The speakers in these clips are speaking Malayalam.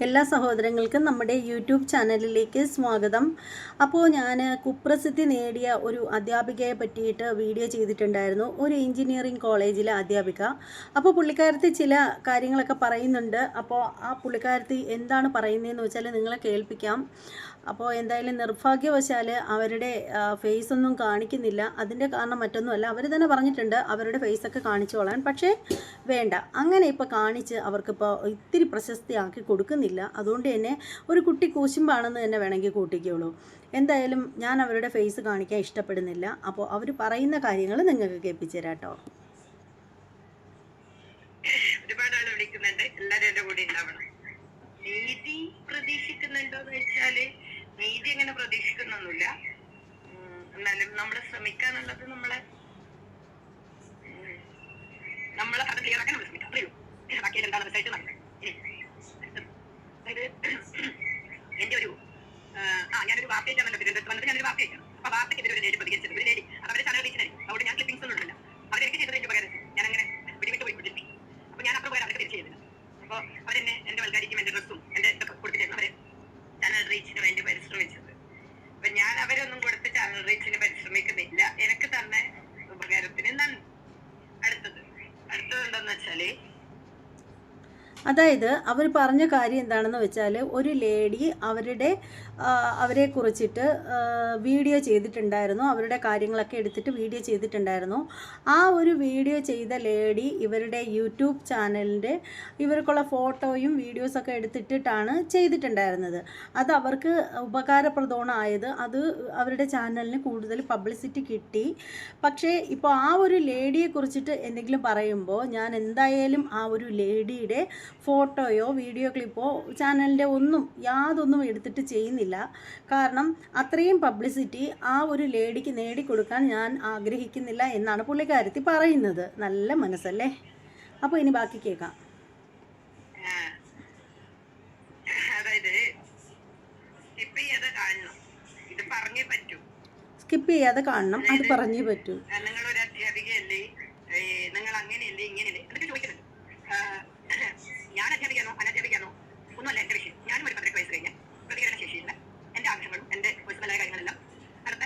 എല്ലാ സഹോദരങ്ങൾക്കും നമ്മുടെ യൂട്യൂബ് ചാനലിലേക്ക് സ്വാഗതം. അപ്പോൾ ഞാൻ കുപ്രസിദ്ധി നേടിയ ഒരു അധ്യാപികയെ പറ്റിയിട്ട് വീഡിയോ ചെയ്തിട്ടുണ്ടായിരുന്നു. ഒരു എഞ്ചിനീയറിംഗ് കോളേജിലെ അധ്യാപിക. അപ്പോൾ പുള്ളിക്കാരത്തി ചില കാര്യങ്ങളൊക്കെ പറയുന്നുണ്ട്. അപ്പോൾ ആ പുള്ളിക്കാരത്തി എന്താണ് പറയുന്നതെന്ന് വെച്ചാൽ നിങ്ങളെ കേൾപ്പിക്കാം. അപ്പോൾ എന്തായാലും നിർഭാഗ്യവശാൽ അവരുടെ ഫേസ് ഒന്നും കാണിക്കുന്നില്ല. അതിന്റെ കാരണം മറ്റൊന്നുമല്ല. അവർ തന്നെ പറഞ്ഞിട്ടുണ്ട് അവരുടെ ഫേസൊക്കെ കാണിച്ചോളാൻ. പക്ഷേ വേണ്ട. അങ്ങനെ ഇപ്പോൾ കാണിച്ച് അവർക്കിപ്പോൾ ഇത്തിരി പ്രശസ്തിയാക്കി കൊടുക്കുന്നില്ല അതുകൊണ്ട് തന്നെ ഒരു കുട്ടി കൂശുമ്പാണെന്ന് തന്നെ വേണമെങ്കിൽ കൂട്ടിക്കുള്ളൂ എന്തായാലും ഞാൻ അവരുടെ ഫേസ് കാണിക്കാൻ ഇഷ്ടപ്പെടുന്നില്ല. അപ്പോൾ അവർ പറയുന്ന കാര്യങ്ങൾ നിങ്ങൾക്ക് കേൾപ്പിച്ചു തരാം കേട്ടോ. ഒരുപാട് ആൾ വിളിക്കുന്നുണ്ട്. ഉണ്ടാവണം. നീതി പ്രതീക്ഷിക്കുന്നുണ്ടോ എന്ന് വെച്ചാൽ നീതി അങ്ങനെ പ്രതീക്ഷിക്കുന്നൊന്നുമില്ല. എന്നാലും നമ്മൾ ശ്രമിക്കാന്നുള്ളത് നമ്മളെ നമ്മളെ ആക്കാൻ നമ്മൾ ശ്രമിക്കാം. അറിയൂ ബാക്കി എന്താണ് റിസൾട്ട് നടക്കുന്നത് അതായത് എന്റെ ഒരു ആ, ഞാനൊരു ഞാനൊരു അയച്ചാണല്ലോ തിരുവനന്തപുരത്ത് വന്നത് ഞാനൊരു വാർത്തയായിട്ടാണ് അപ്പൊ വാർത്തയ്ക്കെതിരെ ഒരു ലേഡി പ്രതികരിച്ചത് ഒരു ലേഡി അവരുടെ ചാനൽ റീച്ചിനായി അവിടെ ഞാൻ ക്ലിപ്പിംഗ്സ് ഒന്നും ഇല്ല അവരെനിക്ക് ചെയ്തത് എനിക്ക് പകരം ഞാൻ അങ്ങനെ പിടിവിട്ട് പോയി വിട്ടിട്ട് അപ്പൊ ഞാൻ അപ്പുറം പോയാൽ അവർക്ക് തിരിച്ചു ചെയ്തില്ല അപ്പൊ അവരെന്നെ എന്റെ വൽക്കാരിക്കും എന്റെ ഡ്രസ്സും എന്റെ ഇതൊക്കെ കൊടുത്തിട്ടായിരുന്നു അവർ ചാനൽ റീച്ചിന് വേണ്ടി പരിശ്രമിച്ചത് അപ്പൊ ഞാൻ അവരൊന്നും കൊടുത്ത് ചാനൽ റീച്ചിന് പരിശ്രമിക്കുന്നില്ല എനിക്ക് തന്നെ ഉപകാരത്തിന് നന്ദി അടുത്തത് അടുത്തത് എന്താന്ന് വെച്ചാൽ അതായത് അവർ പറഞ്ഞ കാര്യം എന്താണെന്ന് വെച്ചാൽ ഒരു ലേഡി അവരുടെ അവരെ കുറിച്ചിട്ട് വീഡിയോ ചെയ്തിട്ടുണ്ടായിരുന്നു. അവരുടെ കാര്യങ്ങളൊക്കെ എടുത്തിട്ട് വീഡിയോ ചെയ്തിട്ടുണ്ടായിരുന്നു. ആ ഒരു വീഡിയോ ചെയ്ത ലേഡി ഇവരുടെ യൂട്യൂബ് ചാനലിന്റെ ഇവർക്കുള്ള ഫോട്ടോയും വീഡിയോസൊക്കെ എടുത്തിട്ടിട്ടാണ് ചെയ്തിട്ടുണ്ടായിരുന്നത്. അത് അവർക്ക് ഉപകാരപ്രദമായത് അത് അവരുടെ ചാനലിന് കൂടുതൽ പബ്ലിസിറ്റി കിട്ടി. പക്ഷേ ഇപ്പോൾ ആ ഒരു ലേഡിയെ കുറിച്ചിട്ട് എന്തെങ്കിലും പറയുമ്പോൾ ഞാൻ എന്തായാലും ആ ഒരു ലേഡിയുടെ ഫോട്ടോയോ വീഡിയോ ക്ലിപ്പോ ചാനലിന്റെ ഒന്നും യാതൊന്നും എടുത്തിട്ട് ചെയ്യുന്നില്ല. കാരണം അത്രയും പബ്ലിസിറ്റി ആ ഒരു ലേഡിക്ക് നേടിക്കൊടുക്കാൻ ഞാൻ ആഗ്രഹിക്കുന്നില്ല എന്നാണ് പുള്ളിക്കാരത്തി പറയുന്നത്. നല്ല മനസ്സല്ലേ? അപ്പോൾ ഇനി ബാക്കി കേൾക്കാം. സ്കിപ്പ് ചെയ്യാതെ കാണണം. അത് പറഞ്ഞേ പറ്റൂ. നിങ്ങൾ ഒരു അധ്യാപികയല്ലേ? നിങ്ങൾ അങ്ങനെയല്ലേ ഇങ്ങനെയല്ലേ? അതൊക്കെ ചോദിക്കുന്നുണ്ട് ആ, ഞാൻ അധ്യാപിക്കാനോ അനധ്യാപിക്കാനോ ഒന്നുമല്ല എന്റെ വിഷയം ഞാനും ഒരു പതിനെട്ട് വയസ്സ് കഴിഞ്ഞ പ്രതികരണ ശേഷിയില്ല എന്റെ ആവശ്യങ്ങളും എന്റെ പേഴ്സണലായ കാര്യങ്ങളെല്ലാം അടുത്ത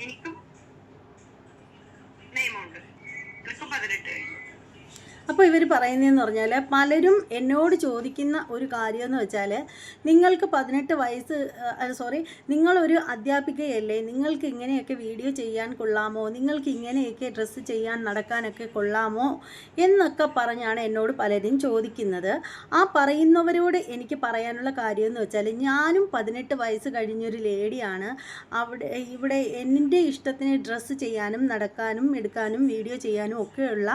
എനിക്കും നിയമമുണ്ട് എനിക്കും പതിനെട്ട് കഴിഞ്ഞു അപ്പോൾ ഇവർ പറയുന്നതെന്ന് പറഞ്ഞാൽ പലരും എന്നോട് ചോദിക്കുന്ന ഒരു കാര്യമെന്ന് വെച്ചാൽ നിങ്ങൾക്ക് പതിനെട്ട് വയസ്സ് സോറി നിങ്ങളൊരു അധ്യാപികയല്ലേ നിങ്ങൾക്ക് ഇങ്ങനെയൊക്കെ വീഡിയോ ചെയ്യാൻ കൊള്ളാമോ നിങ്ങൾക്ക് ഇങ്ങനെയൊക്കെ ഡ്രസ്സ് ചെയ്യാൻ നടക്കാനൊക്കെ കൊള്ളാമോ എന്നൊക്കെ പറഞ്ഞാണ് എന്നോട് പലരും ചോദിക്കുന്നത്. ആ പറയുന്നവരോട് എനിക്ക് പറയാനുള്ള കാര്യമെന്ന് വെച്ചാൽ ഞാനും പതിനെട്ട് വയസ്സ് കഴിഞ്ഞൊരു ലേഡിയാണ്. അവിടെ ഇവിടെ എന്റെ ഇഷ്ടത്തിന് ഡ്രസ്സ് ചെയ്യാനും നടക്കാനും എടുക്കാനും വീഡിയോ ചെയ്യാനും ഒക്കെയുള്ള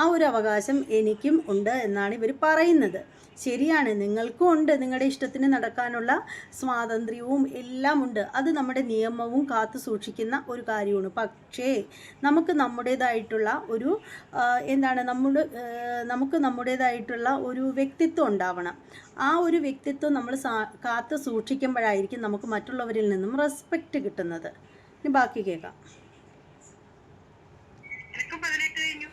ആ ഒരു അവകാശം എനിക്കും ഉണ്ട് എന്നാണ് ഇവർ പറയുന്നത്. ശരിയാണ് നിങ്ങൾക്കും ഉണ്ട്. നിങ്ങളുടെ ഇഷ്ടത്തിന് നടക്കാനുള്ള സ്വാതന്ത്ര്യവും എല്ലാം ഉണ്ട്. അത് നമ്മുടെ നിയമവും കാത്തു സൂക്ഷിക്കുന്ന ഒരു കാര്യമാണ്. പക്ഷേ നമുക്ക് നമ്മുടേതായിട്ടുള്ള ഒരു എന്താണ് നമ്മുടെ നമുക്ക് നമ്മുടേതായിട്ടുള്ള ഒരു വ്യക്തിത്വം ഉണ്ടാവണം. ആ ഒരു വ്യക്തിത്വം നമ്മൾ കാത്തു സൂക്ഷിക്കുമ്പോഴായിരിക്കും നമുക്ക് മറ്റുള്ളവരിൽ നിന്നും റെസ്പെക്റ്റ് കിട്ടുന്നത്. ഇനി ബാക്കി കേൾക്കാം എനിക്കും പതിനെട്ട് കഴിഞ്ഞു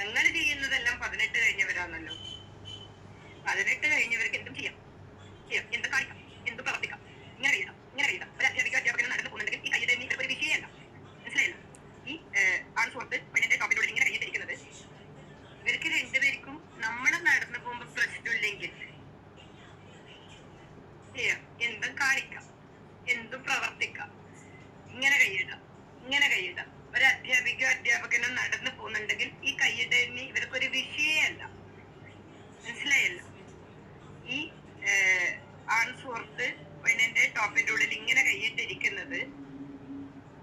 നിങ്ങൾ ചെയ്യുന്നതെല്ലാം പതിനെട്ട് കഴിഞ്ഞവരാണല്ലോ പതിനെട്ട് കഴിഞ്ഞവർക്ക് എന്തും ചെയ്യാം. ചെയ്യാം. എന്തും കാണിക്കാം. എന്തും പ്രവർത്തിക്കാം. ഇങ്ങനെ എഴുതാം. ഇങ്ങനെ എഴുതാം. ഒരു അധ്യാപിക അധ്യാപകൻ നടന്നു പോകുന്നുണ്ടെങ്കിൽ ഈ കയ്യിൽ ഇവർക്ക് ഒരു വിഷയമല്ല. മനസ്സിലായില്ല? ഈ ആൺ സുഹൃത്ത് പെണ്ണിന്റെ ടോപ്പിലൂടെ ഇങ്ങനെ കഴിഞ്ഞിരിക്കുന്നത് ഇവർക്ക് രണ്ടുപേർക്കും നമ്മൾ നടന്നു പോകുമ്പോൾ പ്രശ്നമില്ലെങ്കിൽ ചെയ്യാം. എന്തും കാണിക്കാം. എന്തും പ്രവർത്തിക്കാം. ഇങ്ങനെ കൈയിടാം ഇങ്ങനെ കൈയിടാം ഒരു അധ്യാപിക അധ്യാപകനും നടന്നു പോകുന്നുണ്ടെങ്കിൽ ഈ കൈയിടലിന് ഇവർക്കൊരു വിഷയമല്ല. മനസ്സിലായല്ലോ? ഈ ഏഹ്, ആൺ സുഹൃത്ത് പെണ്ണിന്റെ ടോപ്പിന്റെ ഉള്ളിൽ ഇങ്ങനെ കൈയിട്ടിരിക്കുന്നത്.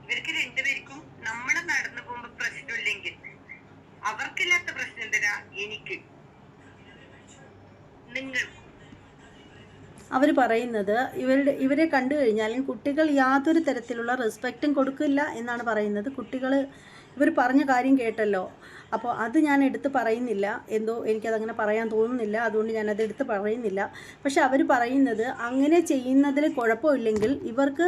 ഇവർക്ക് രണ്ടുപേർക്കും നമ്മൾ നടന്നു പോകുമ്പോ പ്രശ്നമില്ലെങ്കിൽ അവർക്കില്ലാത്ത പ്രശ്നം എന്തിനാ? എനിക്ക്. നിങ്ങൾക്കും. അവർ പറയുന്നത് ഇവരുടെ ഇവരെ കണ്ടു കഴിഞ്ഞാൽ കുട്ടികൾ യാതൊരു തരത്തിലുള്ള റെസ്പെക്റ്റും കൊടുക്കില്ല എന്നാണ് പറയുന്നത്. കുട്ടികൾ ഇവർ പറഞ്ഞ കാര്യം കേട്ടല്ലോ. അപ്പോൾ അത് ഞാൻ എടുത്ത് പറയുന്നില്ല. എന്തോ എനിക്കതങ്ങനെ പറയാൻ തോന്നുന്നില്ല. അതുകൊണ്ട് ഞാനത് എടുത്ത് പറയുന്നില്ല. പക്ഷെ അവർ പറയുന്നത് അങ്ങനെ ചെയ്യുന്നതിൽ കുഴപ്പമില്ലെങ്കിൽ ഇവർക്ക്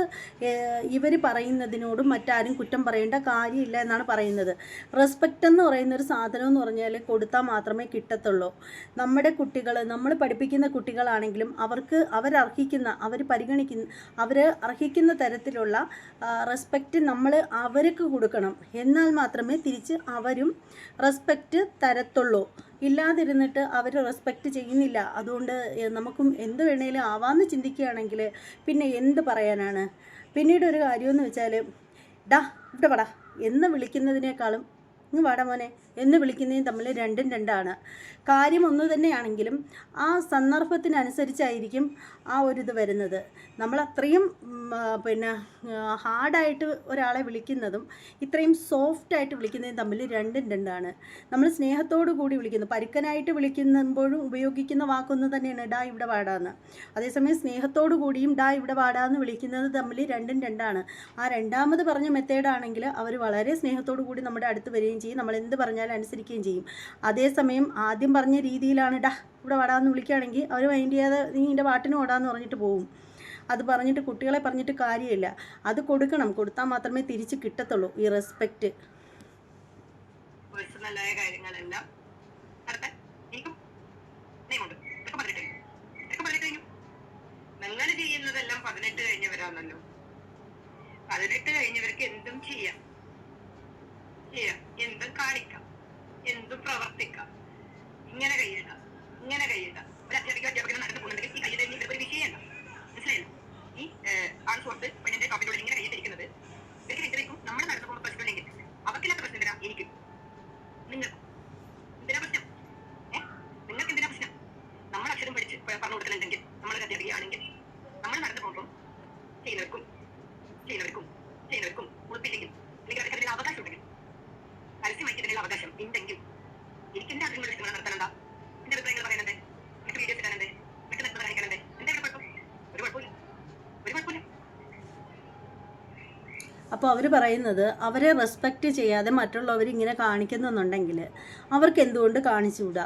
ഇവർ പറയുന്നതിനോടും മറ്റാരും കുറ്റം പറയേണ്ട കാര്യമില്ല എന്നാണ് പറയുന്നത്. റെസ്പെക്റ്റ് എന്ന് പറയുന്ന ഒരു സാധനം എന്ന് പറഞ്ഞാൽ കൊടുത്താൽ മാത്രമേ കിട്ടത്തുള്ളൂ. നമ്മുടെ കുട്ടികൾ നമ്മൾ പഠിപ്പിക്കുന്ന കുട്ടികളാണെങ്കിലും അവർക്ക് അവരർഹിക്കുന്ന അവർ പരിഗണിക്കുന്ന അവർ അർഹിക്കുന്ന തരത്തിലുള്ള റെസ്പെക്റ്റ് നമ്മൾ അവർക്ക് കൊടുക്കണം. എന്നാൽ മാത്രമേ തിരിച്ച് അവരും റെസ്പെക്റ്റ് തരത്തുള്ളൂ. ഇല്ലാതിരുന്നിട്ട് അവർ റെസ്പെക്റ്റ് ചെയ്യുന്നില്ല. അതുകൊണ്ട് നമുക്കും എന്ത് വേണേലും ആവാമെന്ന് ചിന്തിക്കുകയാണെങ്കിൽ പിന്നെ എന്ത് പറയാനാണ്? പിന്നീട് ഒരു കാര്യമെന്ന് വെച്ചാൽ ഡാ ഇവിടെ വട എന്ന് വിളിക്കുന്നതിനേക്കാളും ഇങ്ങ് വാടാ മോനെ. എന്ന് വിളിക്കുന്നതും തമ്മിൽ രണ്ടും രണ്ടാണ്. കാര്യം ഒന്ന് തന്നെയാണെങ്കിലും ആ സന്ദർഭത്തിനനുസരിച്ചായിരിക്കും ആ ഒരു ഇത് വരുന്നത്. നമ്മൾ അത്രയും പിന്നെ ഹാർഡായിട്ട് ഒരാളെ വിളിക്കുന്നതും ഇത്രയും സോഫ്റ്റായിട്ട് വിളിക്കുന്നതും തമ്മിൽ രണ്ടും രണ്ടാണ്. നമ്മൾ സ്നേഹത്തോടു കൂടി വിളിക്കുന്നു. പരുക്കനായിട്ട് വിളിക്കുമ്പോഴും ഉപയോഗിക്കുന്ന വാക്കൊന്ന് തന്നെയാണ് ഡാ ഇവിടെ വാടാന്ന് അതേസമയം സ്നേഹത്തോടു കൂടിയും ഡാ ഇവിടെ വാടാന്ന് വിളിക്കുന്നത് തമ്മിൽ രണ്ടും രണ്ടാണ്. ആ രണ്ടാമത് പറഞ്ഞ മെത്തേഡാണെങ്കിൽ അവർ വളരെ സ്നേഹത്തോടു കൂടി നമ്മുടെ അടുത്ത് വരികയും ചെയ്യും. നമ്മൾ എന്ത് പറഞ്ഞാലും അനുസരിക്കുകയും ചെയ്യും. അതേസമയം ആദ്യം പറഞ്ഞ രീതിയിലാണ് ഡാ ഇവിടെ വടാന്ന് വിളിക്കുകയാണെങ്കിൽ അവർ മൈൻഡ് ചെയ്യാതെ നീ എന്റെ പാട്ടിന് ഓടാന്ന് പറഞ്ഞിട്ട് പോകും അത് പറഞ്ഞിട്ട് കുട്ടികളെ പറഞ്ഞിട്ട് കാര്യമില്ല. അത് കൊടുക്കണം. കൊടുത്താൽ മാത്രമേ തിരിച്ച് കിട്ടത്തുള്ളൂ. ഈ റെസ്പെക്റ്റ് പേഴ്സണലായ കാര്യങ്ങളെല്ലാം നിങ്ങൾ ചെയ്യുന്നതെല്ലാം പതിനെട്ട് കഴിഞ്ഞവരാണല്ലോ. പതിനെട്ട് കഴിഞ്ഞവർക്ക് എന്തും ചെയ്യാം എന്തും കാണിക്കാം പ്രവർത്തിക്കാം ഇങ്ങനെ കൈയിടാം ഇങ്ങനെ കൈയിടാം ഒരു അധ്യാപിക അധ്യാപകൻ നടന്നു പോകുന്നുണ്ടെങ്കിൽ ഈ കയ്യിൽ തന്നെ ഇവർക്ക് ഒരു വിഷയമല്ല മനസ്സിലായല്ലോ ഈ ആൺ സുഹൃത്ത് പെണ്ണിന്റെ ടോപ്പിനോട് ഇങ്ങനെ കൈയിട്ടിരിക്കുന്നത് ഇവർക്ക് രണ്ടുപേർക്കും നമ്മൾ നടന്നു പോകുന്ന പ്രശ്നമില്ലെങ്കിൽ അവർക്കില്ലാത്ത പ്രശ്നം എന്തിനാ എനിക്കും നിങ്ങൾക്കും എന്തിനാ പ്രശ്നം ഏ നിങ്ങൾക്ക് എന്തിനാ പ്രശ്നം നമ്മൾ അക്ഷരം പഠിച്ച് പ- പറഞ്ഞു കൊടുക്കലുണ്ടെങ്കിൽ നമ്മൾ അധ്യാപികയാണെങ്കിൽ നമ്മൾ നടന്നു പോകുമ്പോൾ ചെയ്യുന്നവർക്കും ചെയ്യുന്നവർക്കും ചെയ്യുന്നവർക്കും ഉറപ്പില്ലെങ്കിൽ അല്ലെങ്കിൽ അവർക്ക് അതിനുള്ള അവകാശം ഉണ്ടെങ്കിൽ പരസ്യമായി ഇതിനുള്ള അവകാശം ഉണ്ടെങ്കിൽ എനിക്ക് എന്റെ ആഗ്രഹങ്ങൾ നിങ്ങൾ നടത്താനെന്താ എന്റെ അഭിപ്രായങ്ങൾ പറയുന്നത് എനിക്ക് വീഡിയോസ് ഇടാനുണ്ട് എനിക്ക് നഗ്നത കാണിക്കാനുണ്ട് എന്താ ഇവിടെ കുഴപ്പം ഒരു കുഴപ്പമില്ല ഒരു കുഴപ്പമില്ല അപ്പോൾ അവർ പറയുന്നത് അവരെ റെസ്പെക്റ്റ് ചെയ്യാതെ മറ്റുള്ളവർ ഇങ്ങനെ കാണിക്കുന്നുണ്ടെങ്കിൽ അവർക്ക് എന്തുകൊണ്ട് കാണിച്ചുകൂടാ?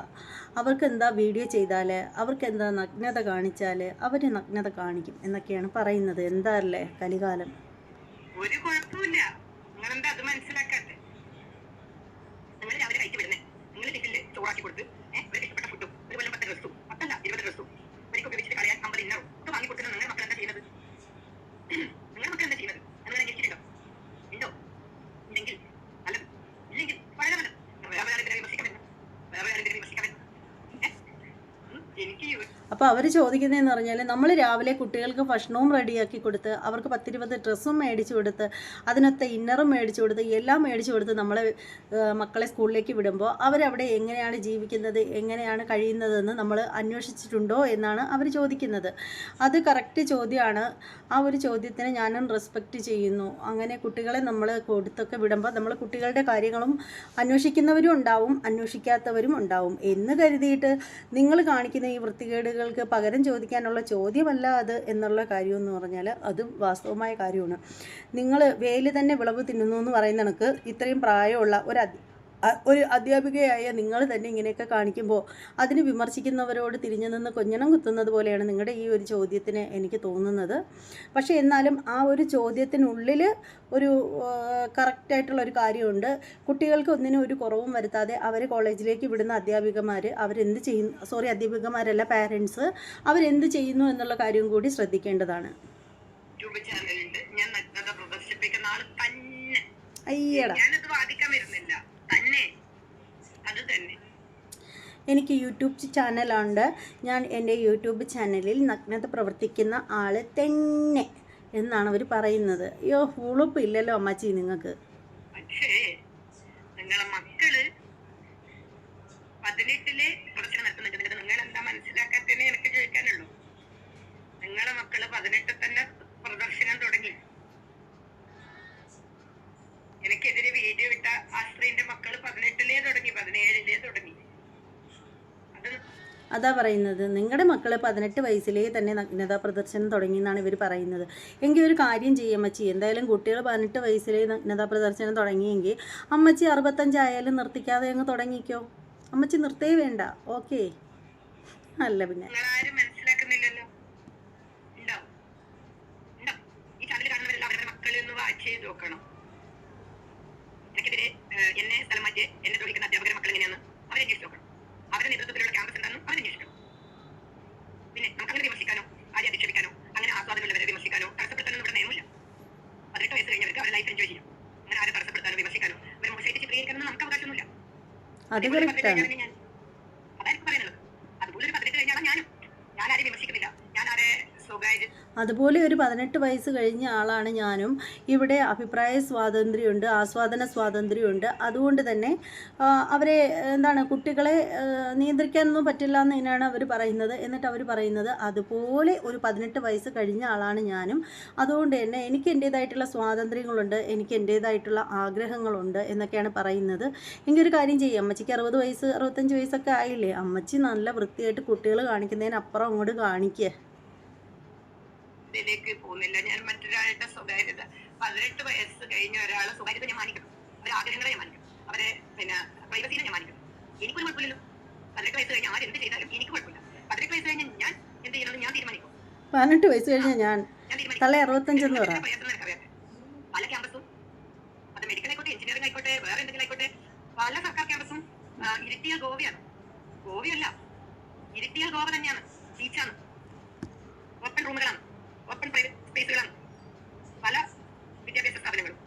അവർക്ക് എന്താ വീഡിയോ ചെയ്താൽ അവർക്ക് എന്താ നഗ്നത കാണിച്ചാൽ അവർ നഗ്നത കാണിക്കും എന്നൊക്കെയാണ് പറയുന്നത്. എന്താ അല്ലേ? കലികാലം. ഒരു കുഴപ്പമില്ല നിങ്ങൾ എന്താ അത് മനസ്സിലാക്കാത്തെ നിങ്ങൾ രാവിലെ കഴിച്ചു വിടുന്നേ നിങ്ങൾ ടിഫിനിൽ ചോറാക്കി കൊടുത്ത് ഏഹ് ഒരു ഇഷ്ടപ്പെട്ട ഫുഡും ഒരു കൊല്ലം പത്ത് ഡ്രസ്സും പത്തല്ല ഇരുപത് ഡ്രസ്സും ഇവർക്ക് ഉപയോഗിച്ചിട്ട് കളയാൻ അമ്പത് ഇന്നറും ഒക്കെ വാങ്ങി കൊടുത്തിട്ട് നിങ്ങൾ മക്കൾ എന്താ ചെയ്യുന്നത് നിങ്ങൾ മക്കൾ എന്താ ചെയ്യുന്നത് എന്ന് ഞാൻ അന്വേഷിച്ചിട്ടുണ്ടോ ഉണ്ടോ ഉണ്ടെങ്കിൽ നല്ലത് ഇല്ലെങ്കിൽ വളരെ നല്ലത് വേറെ ആരെങ്കിലും വിമർശിക്കാൻ വരുന്നു വേറെ ആരെങ്കിലും വിമർശിക്കാൻ വരുന്നു ഏഹ്? ഉം, എനിക്ക് ഈ അപ്പോൾ അവർ ചോദിക്കുന്നതെന്ന് പറഞ്ഞാൽ നമ്മൾ രാവിലെ കുട്ടികൾക്ക് ഭക്ഷണവും റെഡിയാക്കി കൊടുത്ത് അവർക്ക് പത്തിരുപത് ഡ്രസ്സും മേടിച്ചു കൊടുത്ത് അതിനൊത്ത ഇന്നറും മേടിച്ചു കൊടുത്ത് എല്ലാം മേടിച്ചു കൊടുത്ത് നമ്മളെ മക്കളെ സ്കൂളിലേക്ക് വിടുമ്പോൾ അവരവിടെ എങ്ങനെയാണ് ജീവിക്കുന്നത് എങ്ങനെയാണ് കഴിയുന്നതെന്ന് നമ്മൾ അന്വേഷിച്ചിട്ടുണ്ടോ എന്നാണ് അവർ ചോദിക്കുന്നത്. അത് കറക്റ്റ് ചോദ്യമാണ് ആ ഒരു ചോദ്യത്തിന് ഞാനും റെസ്പെക്റ്റ് ചെയ്യുന്നു. അങ്ങനെ കുട്ടികളെ നമ്മൾ കൊടുത്തൊക്കെ വിടുമ്പോൾ നമ്മൾ കുട്ടികളുടെ കാര്യങ്ങളും അന്വേഷിക്കുന്നവരും ഉണ്ടാവും അന്വേഷിക്കാത്തവരും ഉണ്ടാവും. എന്ന് കരുതിയിട്ട് നിങ്ങൾ കാണിക്കുന്ന ഈ വൃത്തികേടുകൾക്ക് പകരം ചോദിക്കാനുള്ള ചോദ്യമല്ല അത് എന്നുള്ള കാര്യം എന്ന് പറഞ്ഞാൽ അത് വാസ്തവമായ കാര്യമാണ്. നിങ്ങൾ വേലി തന്നെ വിളവ് തിന്നുന്നു എന്ന് പറയുന്ന കണക്ക് ഇത്രയും പ്രായമുള്ള ഒരു ഒരു അധ്യാപികയായ നിങ്ങൾ തന്നെ ഇങ്ങനെയൊക്കെ കാണിക്കുമ്പോൾ അതിന് വിമർശിക്കുന്നവരോട് തിരിഞ്ഞു നിന്ന് കൊഞ്ഞണം കുത്തുന്നത് പോലെയാണ് നിങ്ങളുടെ ഈ ഒരു ചോദ്യത്തിന് എനിക്ക് തോന്നുന്നത്. പക്ഷേ എന്നാലും ആ ഒരു ചോദ്യത്തിനുള്ളിൽ ഒരു കറക്റ്റായിട്ടുള്ള ഒരു കാര്യമുണ്ട്. കുട്ടികൾക്ക് ഒന്നിനും ഒരു കുറവും വരുത്താതെ അവർ കോളേജിലേക്ക് വിടുന്ന അധ്യാപികമാർ അവരെന്ത് ചെയ്യുന്നു സോറി അധ്യാപികമാരല്ല പാരൻസ് അവരെന്ത് ചെയ്യുന്നു എന്നുള്ള കാര്യം കൂടി ശ്രദ്ധിക്കേണ്ടതാണ്. അയ്യടാ. ഞാനത് വാദിക്കാൻ വരുന്നില്ല തന്നെ അത് തന്നെ എനിക്ക് യൂട്യൂബ് ചാനലുണ്ട്. ഞാൻ എന്റെ യൂട്യൂബ് ചാനലിൽ നഗ്നത പ്രവർത്തിക്കുന്ന ആൾ തന്നെ എന്നാണ് അവർ പറയുന്നത്. അയ്യോ ഉളുപ്പില്ലല്ലോ അമ്മച്ചി നിങ്ങൾക്ക്. പക്ഷേ നിങ്ങളെ മക്കൾ പതിനെട്ടിൽ നിങ്ങൾ എന്താ മക്കൾ പതിനെട്ടിൽ തന്നെ പ്രദർശനം തുടങ്ങി എനിക്കെതിരെ വീഡിയോ ഇട്ട ആശ്രയിന്റെ മക്കൾ പതിനെട്ടിലേ തുടങ്ങി പതിനേഴിലേ തുടങ്ങി അത് പറയുന്നത്. നിങ്ങളുടെ മക്കൾ പതിനെട്ട് വയസ്സിലേ തന്നെ നഗ്നതാ പ്രദർശനം തുടങ്ങി എന്നാണ് ഇവർ പറയുന്നത്. എങ്കിൽ ഒരു കാര്യം ചെയ്യും അമ്മച്ചി. എന്തായാലും കുട്ടികൾ പതിനെട്ട് വയസ്സിലേ നഗ്നതാ പ്രദർശനം തുടങ്ങിയെങ്കിൽ അമ്മച്ചി അറുപത്തഞ്ചായാലും നിർത്തിക്കാതെ അങ്ങ് തുടങ്ങിക്കോ. അമ്മച്ചി നിർത്തേ വേണ്ട. ഓക്കെ. അല്ല പിന്നെ. എന്നെ സ്ഥലം മാറ്റി എന്നെ തൊഴിക്കുന്ന അധ്യാപകരുടെ മക്കൾ എങ്ങനെയാണ് അവരെ നോക്കണം. അവരുടെ നേതൃത്വത്തിലുള്ള ക്യാമ്പസ് എന്താണെന്നും അവർ അന്വേഷിക്കണം പിന്നെ നമുക്ക് അങ്ങനെ വിമർശിക്കാനോ ആരെ അധിക്ഷേപിക്കാനോ അങ്ങനെ ആസ്വാദനമുള്ളവരെ വിമർശിക്കാനോ തടസ്സപ്പെടുത്താനൊന്നും ഇവിടെ നിയമമില്ല പതിനെട്ട് വയസ്സ് കഴിഞ്ഞവർക്ക് അവരുടെ ലൈഫ് എൻജോയ് ചെയ്യാം അങ്ങനെ ആരെ തടസ്സപ്പെടുത്താനോ വിമർശിക്കാനോ അവരെ മോശമായിട്ട് ചിത്രീകരിക്കാനൊന്നും നമുക്ക് അവകാശമൊന്നുമില്ല അതായത് പറയുന്നത്. അതുപോലെ ഒരു പതിനെട്ട് കഴിഞ്ഞാണ് ഞാനും. ഞാൻ ആരെയും വിമർശിക്കുന്നില്ല. അതുപോലെ ഒരു പതിനെട്ട് വയസ്സ് കഴിഞ്ഞ ആളാണ് ഞാനും. ഇവിടെ അഭിപ്രായ സ്വാതന്ത്ര്യമുണ്ട് ആസ്വാദന സ്വാതന്ത്ര്യമുണ്ട്. അതുകൊണ്ട് തന്നെ അവരെ എന്താണ് കുട്ടികളെ നിയന്ത്രിക്കാനൊന്നും പറ്റില്ല എന്ന് തന്നെയാണ് അവർ പറയുന്നത്. എന്നിട്ട് അവർ പറയുന്നത് അതുപോലെ ഒരു പതിനെട്ട് വയസ്സ് കഴിഞ്ഞ ആളാണ് ഞാനും. അതുകൊണ്ട് തന്നെ എനിക്ക് എന്റേതായിട്ടുള്ള സ്വാതന്ത്ര്യങ്ങളുണ്ട് എനിക്ക് എന്റേതായിട്ടുള്ള ആഗ്രഹങ്ങളുണ്ട് എന്നൊക്കെയാണ് പറയുന്നത്. എങ്കിൽ ഒരു കാര്യം ചെയ്യും. അമ്മച്ചിക്ക് അറുപത് വയസ്സ് അറുപത്തഞ്ച് വയസ്സൊക്കെ ആയില്ലേ? അമ്മച്ചി നല്ല വൃത്തിയായിട്ട് കുട്ടികൾ കാണിക്കുന്നതിനപ്പുറം അങ്ങോട്ട് കാണിക്കുക ഇതിലേക്ക് പോകുന്നില്ല. ഞാൻ മറ്റൊരാളുടെ സ്വകാര്യത പതിനെട്ട് വയസ്സ് കഴിഞ്ഞ ഒരാളെ സ്വകാര്യത ഞാൻ മാനിക്കണം അവരെ ആഗ്രഹങ്ങളെ ഞാൻ മാനിക്കണം അവരെ പിന്നെ പ്രൈവസിനെ ഞാൻ മാനിക്കണം എനിക്കൊരു കുഴപ്പമില്ലല്ലോ. പതിനെട്ട് വയസ്സ് കഴിഞ്ഞ ആരെന്ത് ചെയ്താലും എനിക്ക് കുഴപ്പമില്ല. പതിനെട്ട് വയസ്സ് കഴിഞ്ഞാൽ ഞാൻ എന്ത് ചെയ്യണമെന്ന് ഞാൻ തീരുമാനിക്കും. പതിനെട്ട് വയസ്സ് കഴിഞ്ഞ ഞാൻ തള്ള അറുപത്തഞ്ചെന്ന് പറ ഇതിന്റെ പ്രയാസം നിനക്കറിയാം. പല ക്യാമ്പസും അത് മെഡിക്കൽ ആയിക്കോട്ടെ എഞ്ചിനീയറിംഗ് ആയിക്കോട്ടെ വേറെ എന്തെങ്കിലും ആയിക്കോട്ടെ പല സർക്കാർ ക്യാമ്പസും ആ, ഇരിട്ടിയ ഗോവയാണ് ഗോവയല്ല ഇരിട്ടിയ ഗോവ തന്നെയാണ് ബീച്ചാണ് ഓപ്പൺ റൂമുകളാണ് ഓപ്പൺ പ്രൈവറ്റ് സ്പേസുകളാണ് പല വിദ്യാഭ്യാസ സ്ഥാപനങ്ങളും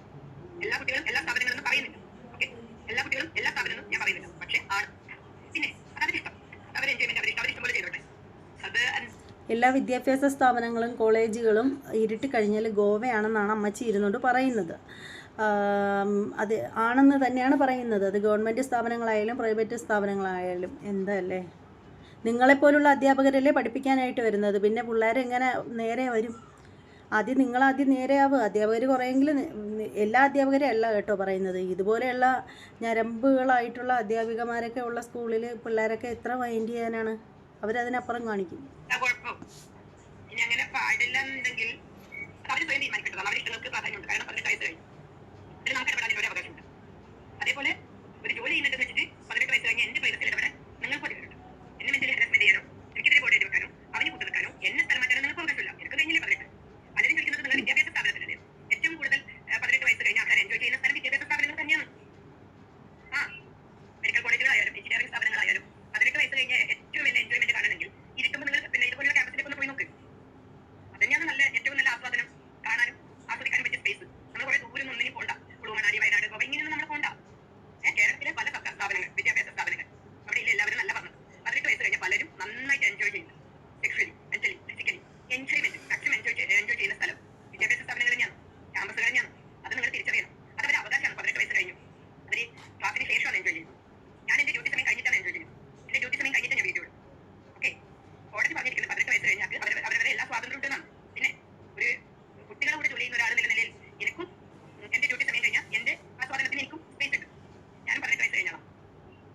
എല്ലാ കുട്ടികളും എല്ലാ സ്ഥാപനങ്ങളും എന്ന് പറയുന്നില്ല ഓക്കെ എല്ലാ കുട്ടികളും എല്ലാ സ്ഥാപനങ്ങളും ഞാൻ പറയുന്നില്ല പക്ഷേ ആണ് പിന്നെ അതവരുടെ ഇഷ്ടം അവരെ എൻജോയ്മെന്റ് അവരുടെ ഇഷ്ടം അവർ ഇഷ്ടം പോലെ ചെയ്തോട്ടെ അത് അൻ- എല്ലാ വിദ്യാഭ്യാസ സ്ഥാപനങ്ങളും കോളേജുകളും ഇരുട്ട് കഴിഞ്ഞാൽ ഗോവയാണെന്നാണ് അമ്മച്ചി ഇരുന്നുകൊണ്ട് പറയുന്നത്. അത് ആണെന്ന് തന്നെയാണ് പറയുന്നത്. അത് ഗവൺമെന്റ് സ്ഥാപനങ്ങളായാലും പ്രൈവറ്റ് സ്ഥാപനങ്ങളായാലും എന്തല്ലേ? നിങ്ങളെപ്പോലുള്ള അധ്യാപകരല്ലേ പഠിപ്പിക്കാനായിട്ട് വരുന്നത്? പിന്നെ പിള്ളേരെങ്ങനെ നേരെ വരും? ആദ്യം നിങ്ങളാദ്യം നേരെയാവുക അധ്യാപകർ കുറേയെങ്കിലും എല്ലാ അധ്യാപകരും അല്ല കേട്ടോ പറയുന്നത്. ഇതുപോലെയുള്ള ഞരമ്പുകളായിട്ടുള്ള അധ്യാപികമാരൊക്കെ ഉള്ള സ്കൂളിൽ പിള്ളേരൊക്കെ എത്ര മൈൻഡ് ചെയ്യാനാണ്? അവരതിനപ്പുറം കാണിക്കും. അങ്ങനെ അതേപോലെ ഒരു ജോലി ചെയ്യുന്നുണ്ടെന്ന് വെച്ചിട്ട് പതിനെട്ട് വയസ്സ് കഴിഞ്ഞ് എന്റെ പ്രൈവസിൽ ഇടപെടാൻ നിങ്ങൾക്ക് അധികാരമുണ്ട് എന്നെ മെന്റലി ഹരാസ്മെന്റ് ചെയ്യാനോ എനിക്കെതിരെ ബോഡി എഴുതി വെക്കാനോ അവന് കൂട്ടു നിൽക്കാനോ എന്നെ സ്ഥലം മാറ്റാനോ നിങ്ങൾക്ക് അവകാശമില്ല എനിക്ക് കഴിഞ്ഞില്ലേ പതിനെട്ട് പലരും ചോദിക്കുന്നത് നിങ്ങൾ വിദ്യാഭ്യാസ സ്ഥാപനത്തിലല്ലേ ഏറ്റവും കൂടുതൽ ഏഹ്, പതിനെട്ട് വയസ്സ് കഴിഞ്ഞ ആൾക്കാർ എൻജോയ് ചെയ്യുന്ന സ്ഥലം വിദ്യാഭ്യാസ സ്ഥാപനങ്ങൾ തന്നെയാണ് ആ മെഡിക്കൽ കോളേജുകളായാലും എഞ്ചിനീയറിംഗ് സ്ഥാപനങ്ങളായാലും പതിനെട്ട് വയസ്സ് കഴിഞ്ഞ് ഏറ്റവും വലിയ എൻജോയ്മെന്റ് കാണണമെങ്കിൽ ഇരിക്കുമ്പോൾ നിങ്ങൾ പിന്നെ ഇതുപോലുള്ള ക്യാമ്പസിലേക്ക് ഒന്ന് പോയി നോക്ക് അതന്നെയാണ് നല്ല ഏറ്റവും നല്ല ആസ്വാദനം കാണാനും ആസ്വദിക്കാനും പറ്റിയ സ്പേസ് നമ്മൾ കുറെ ദൂരം ഒന്നിനും പോണ്ട കുളു മണാലി വയനാട് ഗോവ ഇങ്ങനെയൊന്നും നമ്മൾ പോണ്ട ഏഹ് കേരളത്തിലെ പല സർക്കാർ സ്ഥാപനങ്ങൾ വിദ്യാഭ്യാസ സ്ഥാപനങ്ങൾ അവിടെ ഇല്ല എല്ലാവരും നല്ല പറഞ്ഞു പതിനെട്ട് വയസ്സ് കഴിഞ്ഞ പലരും നന്നായിട്ട് എൻജോയ് ചെയ്യുന്നു sexually mentally physically enjoyment maximum enjoy enjoy ചെയ്യുന്ന സ്ഥലം വിദ്യാഭ്യാസ സ്ഥാപനങ്ങൾ തന്നെയാണ് ക്യാമ്പസുകൾ തന്നെയാണ് അത് നിങ്ങൾ തിരിച്ചറിയണം അത് അവരുടെ അവകാശമാണ് പതിനെട്ട് വയസ്സ് കഴിഞ്ഞു അവർ ക്ലാസ്സിന് ശേഷമാണ് എൻജോയ് ചെയ്യുന്നത് ഞാൻ എന്റെ ഡ്യൂട്ടി സമയം കഴിഞ്ഞിട്ടാണ് എൻജോയ് ചെയ്യുന്നത് എന്റെ ഡ്യൂട്ടി സമയം കഴിഞ്ഞിട്ട് ഞാൻ വീഡിയോ ഇടും ഓക്കെ കോടതി പറഞ്ഞിരിക്കുന്നത് പതിനെട്ട് വയസ്സ് കഴിഞ്ഞാൽ അവർ അവരവരെ എല്ലാ സ്വാതന്ത്ര്യം ഉണ്ടെന്നാണ് പിന്നെ ഒരു കുട്ടികളുടെ കൂടെ ജോലി ചെയ്യുന്ന ഒരാൾ എന്ന നിലയിൽ എനിക്കും ഉം, എന്റെ ഡ്യൂട്ടി സമയം കഴിഞ്ഞാൽ എന്റെ ആസ്വാദനത്തിന് എനിക്കും സ്പേസ് ഉണ്ട് ഞാൻ പതിനെട്ട് വയസ്സ് കഴിഞ്ഞാണ്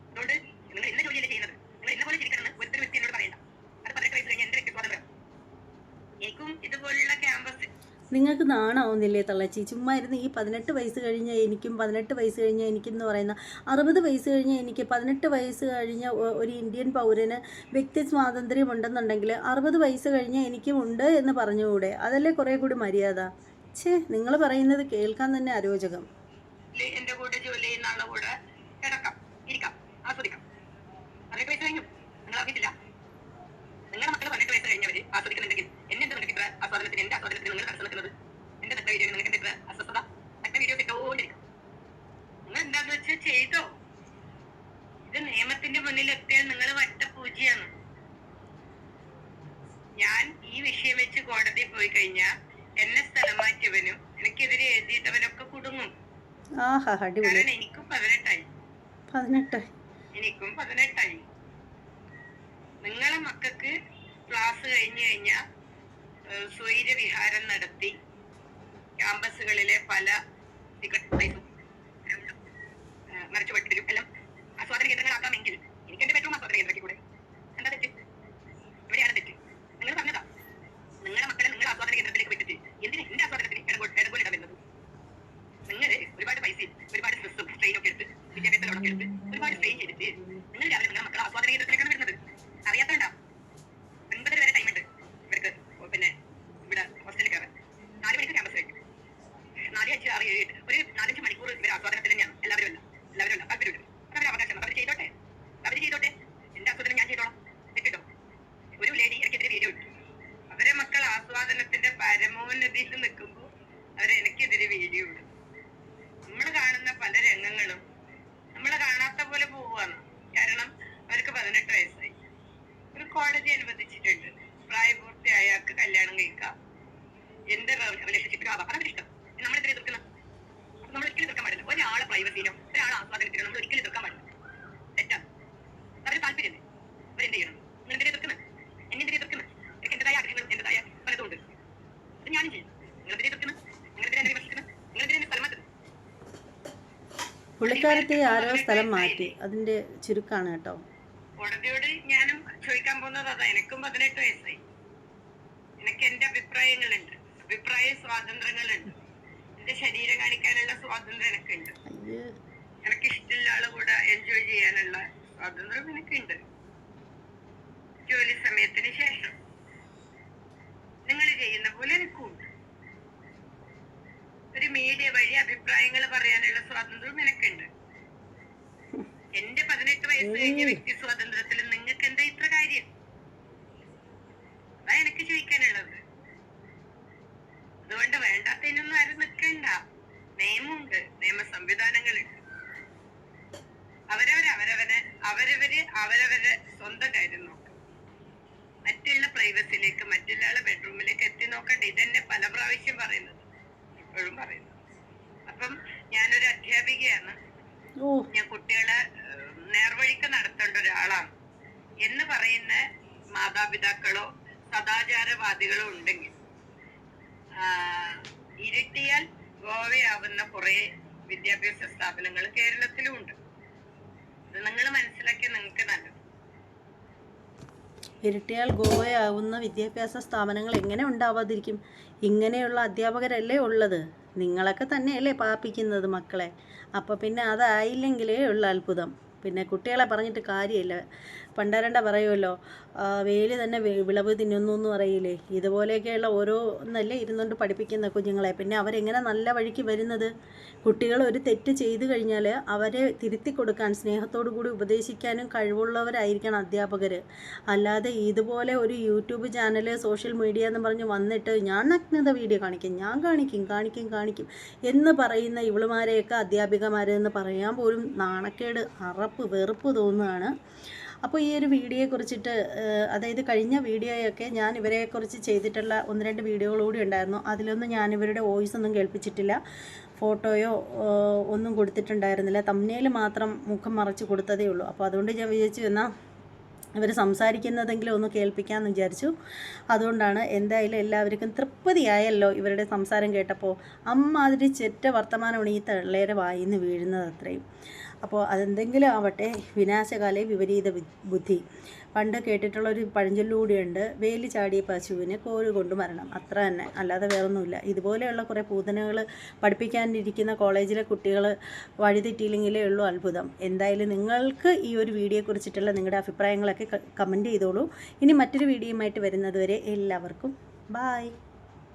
അതുകൊണ്ട് നിങ്ങൾ ഇന്ന ജോലിയല്ലേ ചെയ്യുന്നത് നിങ്ങൾ ഇന്ന പോലെ ചിരിക്കണമെന്ന് ഒരുത്തരും വ്യക്തി എന്നോട് പറയണ്ട അത് പതിനെട്ട് വയസ്സ് കഴിഞ്ഞ എന്റെ വ്യക്തി സ്വാതന്ത്ര്യം എനിക്കും ഇതുപോലുള്ള ക്യാമ്പസ് നിങ്ങൾക്ക് നാണാവുന്നില്ലേ തള്ളച്ചി? ചുമ്മാ ഇരുന്ന് ഈ പതിനെട്ട് വയസ്സ് കഴിഞ്ഞ എനിക്കും പതിനെട്ട് വയസ്സ് കഴിഞ്ഞ എനിക്കെന്ന് പറയുന്ന അറുപത് വയസ്സ് കഴിഞ്ഞ എനിക്ക് പതിനെട്ട് വയസ്സ് കഴിഞ്ഞ ഒരു ഇന്ത്യൻ പൗരന് വ്യക്തി സ്വാതന്ത്ര്യം ഉണ്ടെന്നുണ്ടെങ്കിൽ അറുപത് വയസ്സ് കഴിഞ്ഞ എനിക്കും ഉണ്ട് എന്ന് പറഞ്ഞുകൂടെ? അതല്ലേ കുറേ കൂടി മര്യാദ? ഛേ നിങ്ങൾ പറയുന്നത് കേൾക്കാൻ തന്നെ അരോചകം. എന്റെ കൂടെ ജോലി ചെയ്യുന്ന ആളുടെ കൂടെ കിടക്കാം ഇരിക്കാം ആസ്വദിക്കാം. പതിനെട്ട് വയസ്സ് കഴിഞ്ഞു. നിങ്ങൾ അറിഞ്ഞിട്ടില്ല നിങ്ങളുടെ മക്കൾ പതിനെട്ട് വയസ്സ് കഴിഞ്ഞവര് ആസ്വദിക്കുന്നുണ്ടെങ്കിൽ എന്നെ എന്താ നിങ്ങൾക്ക് ഇത്ര ആസ്വാദനത്തിന് എന്റെ ആസ്വാദനത്തിന് നിങ്ങൾ തടസ്സം നിൽക്കുന്നത് വീഡിയോ നിങ്ങൾക്ക് എന്താ ഇത്ര അസ്വസ്ഥത. നഗ്ന വീഡിയോ ഇട്ടോണ്ടിരിക്കും നിങ്ങൾ എന്താന്ന് വെച്ചാൽ ചെയ്തോ? ഇത് നിയമത്തിന്റെ മുന്നിൽ എത്തിയാൽ നിങ്ങൾ വട്ട പൂജയാണ് ഞാൻ ഈ വിഷയം വെച്ച് കോടതിയിൽ പോയി കഴിഞ്ഞാൽ എന്നെ സ്ഥലം മാറ്റിയവനും എനിക്കെതിരെ എഴുതിയിട്ടവനൊക്കെ കുടുങ്ങും. ആഹാ അടിപൊളി. കാരണം എനിക്കും പതിനെട്ടായി. എനിക്കും പതിനെട്ടായി. നിങ്ങളെ മക്കൾക്ക് ക്ലാസ് കഴിഞ്ഞു കഴിഞ്ഞാൽ സ്വൈരവിഹാരം നടത്തി ക്യാമ്പസുകളിലെ പല സിഗരറ്റ് പ്ലേസും എല്ലാം ആസ്വാദന കേന്ദ്രങ്ങളാക്കാമെങ്കിൽ എനിക്ക് എന്റെ ബെഡ്റൂം ആസ്വാദന കേന്ദ്രത്തിൽ കൂടെ. എന്താ തെറ്റ്? അവർ എനിക്കെതിരെ വീഡിയോ ഇടും. നമ്മൾ കാണുന്ന പല രംഗങ്ങളും നമ്മൾ കാണാത്ത പോലെ പോവാണ് കാരണം അവർക്ക് പതിനെട്ട് വയസ്സായി. ഒരു കോടതി അനുവദിച്ചിട്ടുണ്ട്. പ്രായപൂർത്തിയായാൾക്ക് കല്യാണം കഴിക്കാം. എന്ത് റിലേഷൻഷിപ്പിലും ആവാം അതാണ് ഇഷ്ടം. അപ്പൊ നമ്മൾ ഒരിക്കലും എതിർക്കാൻ പാടില്ല. ഒരാളെ പ്രൈവസിനോ ഒരാളെ ആസ്വാദനത്തിനോ നമ്മൾ ഒരിക്കലും എതിർക്കാൻ പാടില്ല. തെറ്റാണ്. അവർ താല്പര്യമില്ലേ? അവരെന്ത് ചെയ്യണം? നിങ്ങൾ എന്തിനെ എതിർക്കുന്നത് എന്നെ എന്തിനെ എതിർക്കുന്നത് എന്റേതായ ആഗ്രഹങ്ങളും എന്റേതായ പലതും ഉണ്ട്. അത് ഞാനും ചെയ്യും നിങ്ങൾ എന്തിനെ എതിർക്കുന്നത് നിങ്ങൾ എന്തിനെ എന്നെ വിമർശിക്കുന്നത് നിങ്ങൾ എന്തിനെ എന്നെ സ്ഥലം മാറ്റുന്നത് പുള്ളിക്കാരത്തെ ആരോ സ്ഥലം മാറ്റി. അതിന്റെ ചുരുക്കാണ് കേട്ടോ. കോടതിയോട് ഞാനും ചോദിക്കാൻ പോകുന്നത് അതാ എനിക്കും പതിനെട്ട് വയസ്സായി. എനിക്ക് എന്റെ അഭിപ്രായങ്ങളുണ്ട്. അഭിപ്രായ സ്വാതന്ത്ര്യങ്ങളുണ്ട്. എന്റെ ശരീരം കാണിക്കാനുള്ള സ്വാതന്ത്ര്യം എനിക്കുണ്ട്. എനിക്ക് ഇഷ്ടമുള്ള ആൾ കൂടെ എൻജോയ് ചെയ്യാനുള്ള സ്വാതന്ത്ര്യം എനിക്കുണ്ട്. ജോലി സമയത്തിന് ശേഷം. നിങ്ങൾ ചെയ്യുന്ന പോലെ എനിക്കുണ്ട് ഒരു മീഡിയ വഴി അഭിപ്രായങ്ങൾ പറയാനുള്ള സ്വാതന്ത്ര്യം നിനക്കുണ്ട്. എന്റെ പതിനെട്ട് വയസ്സ് കഴിഞ്ഞ വ്യക്തി സ്വാതന്ത്ര്യത്തിൽ നിങ്ങൾക്ക് എന്താ ഇത്ര കാര്യം? ഗോവയാവുന്ന കുറെ വിദ്യാഭ്യാസ സ്ഥാപനങ്ങൾ കേരളത്തിലും ഉണ്ട്. നിങ്ങൾ മനസ്സിലാക്കിയ നിങ്ങൾക്ക് നല്ലത്. ഇരട്ടിയാൽ ഗോവയാവുന്ന വിദ്യാഭ്യാസ സ്ഥാപനങ്ങൾ എങ്ങനെ ഉണ്ടാവാതിരിക്കും? ഇങ്ങനെയുള്ള അധ്യാപകരല്ലേ ഉള്ളത്? നിങ്ങളൊക്കെ തന്നെയല്ലേ പാപ്പിക്കുന്നത് മക്കളെ? അപ്പോൾ പിന്നെ അതായില്ലെങ്കിലേ ഉള്ള അത്ഭുതം. പിന്നെ കുട്ടികളെ പറഞ്ഞിട്ട് കാര്യമില്ല. പണ്ടാരണ്ട പറയുമല്ലോ വേലി തന്നെ വിളവ് തിന്നുന്നു എന്ന് പറയില്ലേ? ഇതുപോലെയൊക്കെയുള്ള ഓരോന്നല്ലേ ഇരുന്നുകൊണ്ട് പഠിപ്പിക്കുന്ന കുഞ്ഞുങ്ങളെ. പിന്നെ അവരെങ്ങനെ നല്ല വഴിക്ക് വരുന്നത്? കുട്ടികൾ ഒരു തെറ്റ് ചെയ്തു കഴിഞ്ഞാൽ അവരെ തിരുത്തി കൊടുക്കാൻ സ്നേഹത്തോടു കൂടി ഉപദേശിക്കാനും കഴിവുള്ളവരായിരിക്കണം അധ്യാപകർ അല്ലാതെ ഇതുപോലെ ഒരു യൂട്യൂബ് ചാനൽ സോഷ്യൽ മീഡിയ എന്ന് പറഞ്ഞ് വന്നിട്ട് ഞാൻ നഗ്നത വീഡിയോ കാണിക്കും ഞാൻ കാണിക്കും കാണിക്കും കാണിക്കും എന്ന് പറയുന്ന ഇവളുമാരെയൊക്കെ അധ്യാപികമാരെന്ന് പറയാൻ പോലും നാണക്കേട് അറപ്പ് വെറുപ്പ് തോന്നുകയാണ്. അപ്പോൾ ഈ ഒരു വീഡിയോയെ കുറിച്ചിട്ട് അതായത് കഴിഞ്ഞ വീഡിയോയൊക്കെ ഞാൻ ഇവരെക്കുറിച്ച് ചെയ്തിട്ടുള്ള ഒന്ന് രണ്ട് വീഡിയോകളൂടി ഉണ്ടായിരുന്നു. അതിലൊന്നും ഞാൻ ഇവരുടെ വോയിസ് ഒന്നും കേൾപ്പിച്ചിട്ടില്ല. ഫോട്ടോയോ ഒന്നും കൊടുത്തിട്ടുണ്ടായിരുന്നില്ല. തമ്മിൽ മാത്രം മുഖം മറച്ച് കൊടുത്തതേ ഉള്ളൂ. അപ്പോൾ അതുകൊണ്ട് ഞാൻ വിചാരിച്ചു എന്നാൽ ഇവർ സംസാരിക്കുന്നതെങ്കിലും ഒന്ന് കേൾപ്പിക്കാമെന്ന് വിചാരിച്ചു. അതുകൊണ്ടാണ് എന്തായാലും എല്ലാവർക്കും തൃപ്തിയായല്ലോ ഇവരുടെ സംസാരം കേട്ടപ്പോൾ അമ്മാതിരി ചെറ്റ വർത്തമാനം ഈ തള്ളേരെ വായിന്ന് വീഴുന്നത് അത്രയും. അപ്പോൾ അതെന്തെങ്കിലും ആവട്ടെ വിനാശകാലേ വിപരീത ബുദ്ധി. പണ്ട് കേട്ടിട്ടുള്ള ഒരു പഴഞ്ചൊല്ലുകൂടിയുണ്ട് വേലി ചാടിയ പശുവിന് കോൽ കൊണ്ട് മരണം. അത്ര തന്നെ. അല്ലാതെ വേറൊന്നുമില്ല. ഇതുപോലെയുള്ള കുറേ പൂതനകൾ പഠിപ്പിക്കാനിരിക്കുന്ന കോളേജിലെ കുട്ടികൾ വഴിതെറ്റിയില്ലെങ്കിലേ ഉള്ളൂ അത്ഭുതം. എന്തായാലും നിങ്ങൾക്ക് ഈ ഒരു വീഡിയോയെക്കുറിച്ചിട്ടുള്ള നിങ്ങളുടെ അഭിപ്രായങ്ങളൊക്കെ കമന്റ് ചെയ്തോളൂ. ഇനി മറ്റൊരു വീഡിയോയുമായിട്ട് വരുന്നതുവരെ എല്ലാവർക്കും ബായ്.